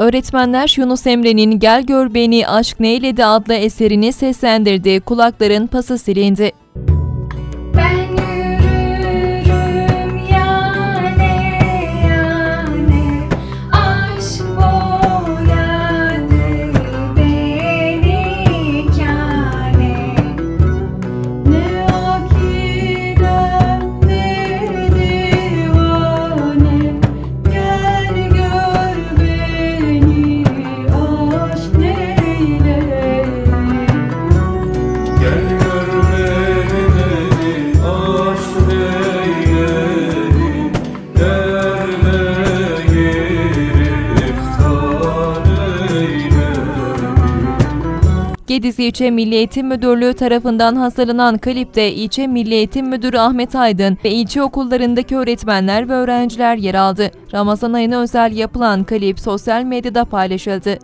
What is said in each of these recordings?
Öğretmenler Yunus Emre'nin Gel Gör Beni Aşk Neyledi adlı eserini seslendirdi. Kulakların pası silindi. Gediz İlçe Milli Eğitim Müdürlüğü tarafından hazırlanan klipte İlçe Milli Eğitim Müdürü Ahmet Aydın ve ilçe okullarındaki öğretmenler ve öğrenciler yer aldı. Ramazan ayına özel yapılan klip sosyal medyada paylaşıldı.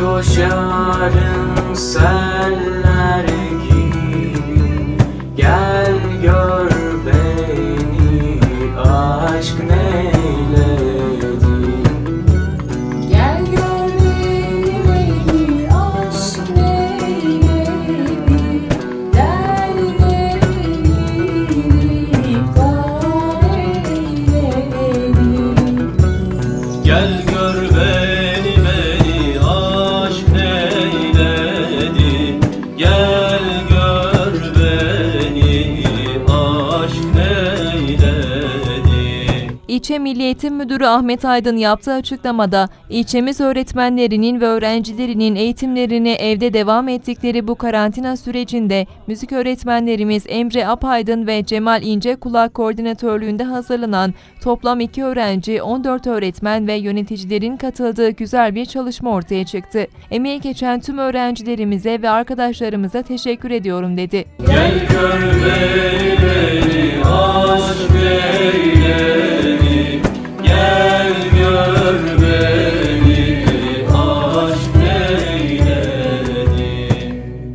Coşarım seller gibi Gel gör beni aşk neyledi İlçe Milli Eğitim Müdürü Ahmet Aydın yaptığı açıklamada, ilçemiz öğretmenlerinin ve öğrencilerinin eğitimlerini evde devam ettikleri bu karantina sürecinde müzik öğretmenlerimiz Emre Apaydın ve Cemal İnce Kulak koordinatörlüğünde hazırlanan toplam 2 öğrenci, 14 öğretmen ve yöneticilerin katıldığı güzel bir çalışma ortaya çıktı. Emeği geçen tüm öğrencilerimize ve arkadaşlarımıza teşekkür ediyorum dedi. Gel gör beni beni aşk